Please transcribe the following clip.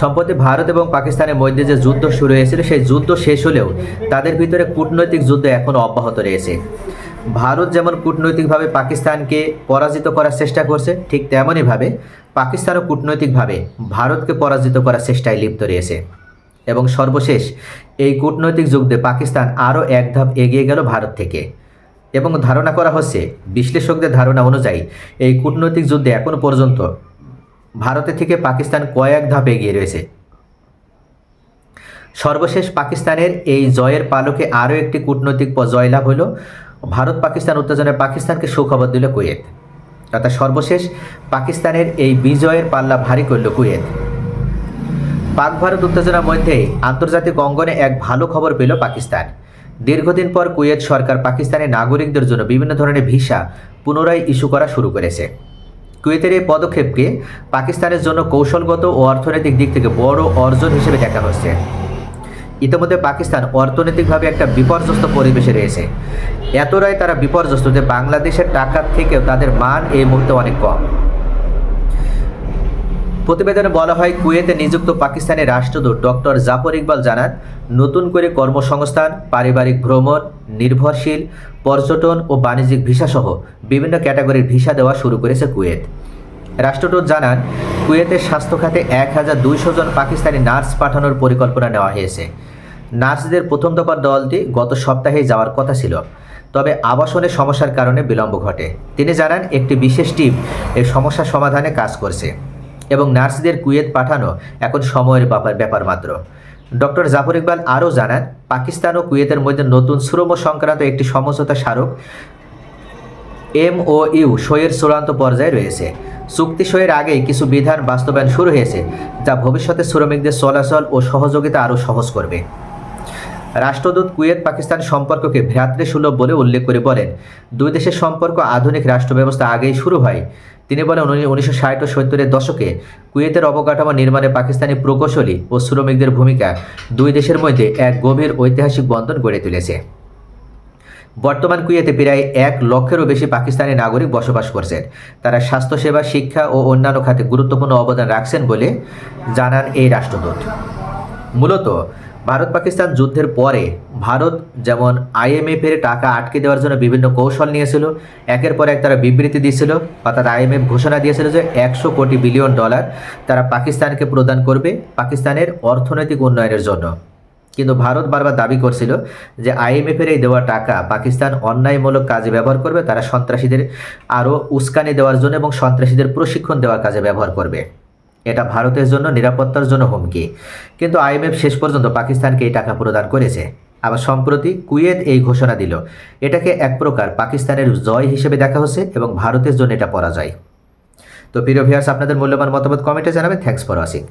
সম্প্রতি ভারত এবং পাকিস্তানের মধ্যে যে যুদ্ধ শুরু হয়েছিল, সেই যুদ্ধ শেষ হলেও তাদের ভিতরে কূটনৈতিক যুদ্ধ এখনও অব্যাহত রয়েছে। ভারত যেমন কূটনৈতিকভাবে পাকিস্তানকে পরাজিত করার চেষ্টা করছে, ঠিক তেমনইভাবে পাকিস্তানও কূটনৈতিকভাবে ভারতকে পরাজিত করার চেষ্টায় লিপ্ত রয়েছে। এবং সর্বশেষ, এই কূটনৈতিক যুদ্ধে পাকিস্তান আরও এক ধাপ এগিয়ে গেল ভারত থেকে। এবং ধারণা করা হচ্ছে, বিশ্লেষকদের ধারণা অনুযায়ী, এই কূটনৈতিক যুদ্ধে এখনও পর্যন্ত ভারতের থেকে পাকিস্তান কয়েক ধাপ এগিয়ে রয়েছে। সর্বশেষ পাকিস্তানের এই জয়ের পালকে আরও একটি কূটনৈতিক জয়লাভ হলো। ভারত পাকিস্তান উত্তেজনায় পাকিস্তানকে সুখবর দিল কুয়েত। অর্থাৎ সর্বশেষ পাকিস্তানের এই বিজয়ের পাল্লা ভারী করল কুয়েত। পাক ভারত উত্তেজনার মধ্যে আন্তর্জাতিক অঙ্গনে এক ভালো খবর পেল পাকিস্তান। দীর্ঘদিন পর কুয়েত সরকার পাকিস্তানের নাগরিকদের জন্য বিভিন্ন ধরনের ভিসা পুনরায় ইস্যু করা শুরু করেছে। কুয়েতের এই পদক্ষেপকে পাকিস্তানের জন্য কৌশলগত ও অর্থনৈতিক দিক থেকে বড় অর্জন হিসেবে দেখা হচ্ছে। ইতিমধ্যে পাকিস্তান অর্থনৈতিকভাবে একটা বিপর্যস্ত পরিবেশে রয়েছে। এতটাই তারা বিপর্যস্ত যে বাংলাদেশের টাকার থেকেও তাদের মান এই মুহূর্তে অনেক কম। প্রতিবেদনে বলা হয়, কুয়েতে নিযুক্ত পাকিস্তানের রাষ্ট্রদূত ডক্টর জাফর ইকবাল জানান, নতুন করে কর্মসংস্থান, পারিবারিক ভ্রমণ, নির্ভরশীল, পর্যটন ও বাণিজ্যিক ভিসাসহ বিভিন্ন ক্যাটাগরির ভিসা দেওয়া শুরু করেছে কুয়েত। রাষ্ট্রদূত জানান কুয়েতের স্বাস্থ্য খাতে এক হাজার দুইশো জন পাকিস্তানি নার্স পাঠানোর পরিকল্পনা নেওয়া হয়েছে। নার্সদের প্রথম দফার দলটি গত সপ্তাহে যাওয়ার কথা ছিল, তবে আবাসনের সমস্যার কারণে বিলম্ব ঘটে। তিনি জানান, একটি বিশেষ টিম এই সমস্যা সমাধানে কাজ করছে। এবং নার্সদের কুয়েত পাঠানো এখন সময়ের ব্যাপার ব্যাপার মাত্র। ডক্টর জাফর ইকবাল আরও জানান, পাকিস্তান ও কুয়েতের মধ্যে নতুন শ্রম সংক্রান্ত একটি সমঝোতা স্মারক এমওইউ সইয়ের চূড়ান্ত পর্যায়ে রয়েছে। চুক্তি সইয়ের আগেই কিছু বিধান বাস্তবায়ন শুরু হয়েছে, যা ভবিষ্যতে শ্রমিকদের চলাচল ও সহযোগিতা আরও সহজ করবে। রাষ্ট্রদূত কুয়েত পাকিস্তান সম্পর্ককে ভ্রাতৃসুলভ বলে উল্লেখ করে বলেন, দুই দেশের সম্পর্ক আধুনিক রাষ্ট্র ব্যবস্থা আগেই শুরু হয়। তিনি বলেন উনিশশো ষাট ও সত্তরের দশকে কুয়েতের অবকাঠামো নির্মাণে পাকিস্তানি প্রকৌশলী ও শ্রমিকদের ভূমিকা দুই দেশের মধ্যে এক গভীর ঐতিহাসিক বন্ধন গড়ে তুলেছে। বর্তমান কুয়েতে প্রায় এক লক্ষেরও বেশি পাকিস্তানি নাগরিক বসবাস করছেন। তারা স্বাস্থ্যসেবা, শিক্ষা ও অন্যান্য খাতে গুরুত্বপূর্ণ অবদান রাখছেন বলে জানান এই রাষ্ট্রদূত। মূলত ভারত পাকিস্তান যুদ্ধের পরে ভারত যেমন আইএমএফের টাকা আটকে দেওয়ার জন্য বিভিন্ন কৌশল নিয়েছিল, একের পর এক তারা বিবৃতি দিয়েছিল অর্থাৎ আইএমএফ ঘোষণা দিয়েছিল যে একশো কোটি বিলিয়ন ডলার তারা পাকিস্তানকে প্রদান করবে পাকিস্তানের অর্থনৈতিক উন্নয়নের জন্য। কিন্তু ভারত বারবার দাবি করছিল যে আইএমএফের এই দেওয়া টাকা পাকিস্তান অন্যায়মূলক কাজে ব্যবহার করবে, তারা সন্ত্রাসীদের আরও উস্কানি দেওয়ার জন্য এবং সন্ত্রাসীদের প্রশিক্ষণ দেওয়ার কাজে ব্যবহার করবে। এটা ভারতের জন্য, নিরাপত্তার জন্য হুমকি। কিন্তু আইএমএফ শেষ পর্যন্ত পাকিস্তানকে এই টাকা প্রদান করেছে। আবার সম্প্রতি কুয়েত এই ঘোষণা দিল। এটাকে এক প্রকার পাকিস্তানের জয় হিসেবে দেখা হচ্ছে এবং ভারতের জন্য এটা পরাজয়। তো প্রিয় ভিউয়ার্স আপনাদের মূল্যবান মতামত কমেন্টে জানাবেন। Thanks for watching